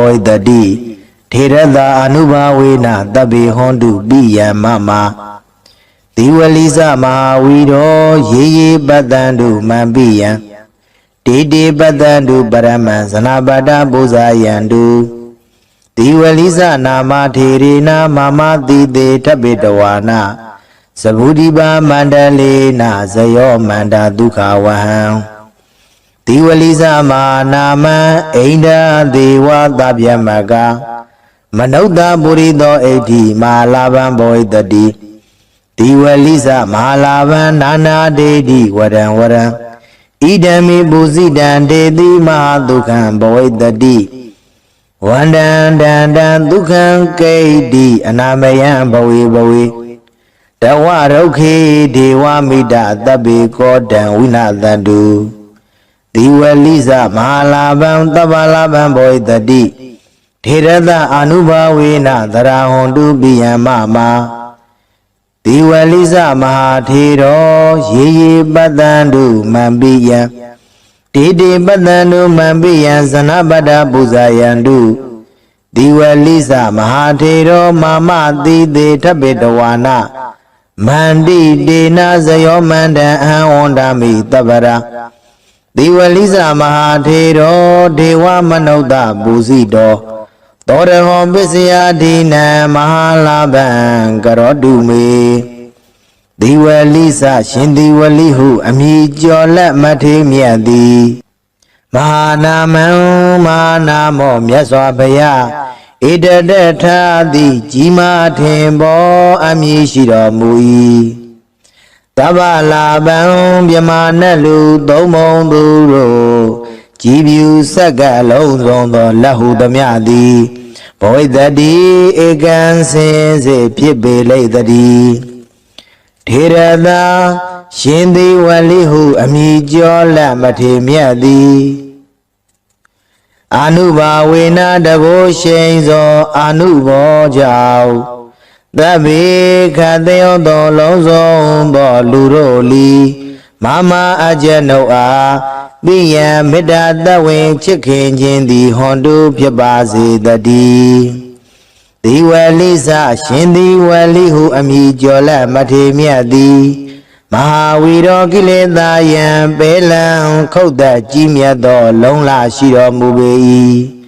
ဘောတတိထေရတာအနုဘာဝေနတဗ္ဗေဟွန်တုပိယမမဒီဝလိစမဟာဝီရောရေရေပတ္တန္တုမံပိယံတေတေပတ္တန္တုပရမံဇနာပတ္တပုဇာယန္တုဒီဝလိစနာမထေရေနာမမတိတေထပိတဝါနာသဗုဒိပါမန္တလေနာဇယောမန္တာဒုက္ခဝဟံ ဒီဝလိစမာနာမံအိန္ဒာဒေဝသဗ္ဗမကမနုဿပုရိသောဣဋ္ဌိမာလာဘံဘောဣတတိဒီဝလိစမဟာလာဘံနာနာဒေတိဝရံဝရံဣဒံမိပုဇိတံဒေတိမဟာဒုက္ခံဘောဣတတိဝန္တံတန္တံဒုက္ခံကိဋ္တိအနာမယံဘဝေဘဝေတဝရုခေဒေဝမိတသဗ္ဗေကောတံဝိနာတတု ဒီဝလိစမဟာလာဘံတဗ္ဗလာဘံဘောဣတတိထေရတအာနုဘာဝေနသရဟွန်တုပိယမမဒီဝလိစမဟာထေရောရေရေပတ္တန္တုမံပိယံတေတေပတ္တန္တုမံပိယံဇနပတ္တပူဇာယန္တုဒီဝလိစမဟာထေရောမာမတိတေထပိတဝါနာမန္တိတေနဇယောမန္တံအဟံဝန္ဒမိတပ္ပရာ ဒီဝလိစမဟာထေရောဒေဝမနုဿပူဇိတောသောရဟောပစ္စယဒိနံမဟာလာဘံကရောတုမေဒီဝလိစရှင်ဒီဝလိဟုအမိကျော်လက်မထေမြတ်သည်မဟာနာမံမဟာနာမောမြတ်စွာဘုရားဣတတထာတိကြီးမားထင်ပေါ်အမည်ရှိတော်မူ၏ တဗ္ဗလာပံမြမနတ်လူသုံးမုံသူတို့ကြည်ပြူဆက်ကအလုံးစုံသောလက်ဟုသမျှသည်ဘောဝိတ္တိဧကံစင်စေဖြစ်ပေလိမ့်တည်းထေရသာရှင်သေဝလိဟုအမိကျော်လက်မထေမြတ်သည်အာနုဘာဝေနတဘောရှိန်သောအာနုဘောကြောင့် သဗ္ဗေခတယောသောလုံးစုံသောလူတို့လီမမအကျနုအားပိယံမေတ္တာတဝင်ချစ်ခင်ခြင်းသည်ဟွန်တုဖြစ်ပါစေတည်းဒီဝလိစရှင်ဒီဝလိဟုအမိကျော်လက်မထေမြတ်သည်မဟာဝီရောကိလေသာယံပေလံခုတ်သက်ကြီးမြတ်သော လုံလရှိတော်မူပေ၏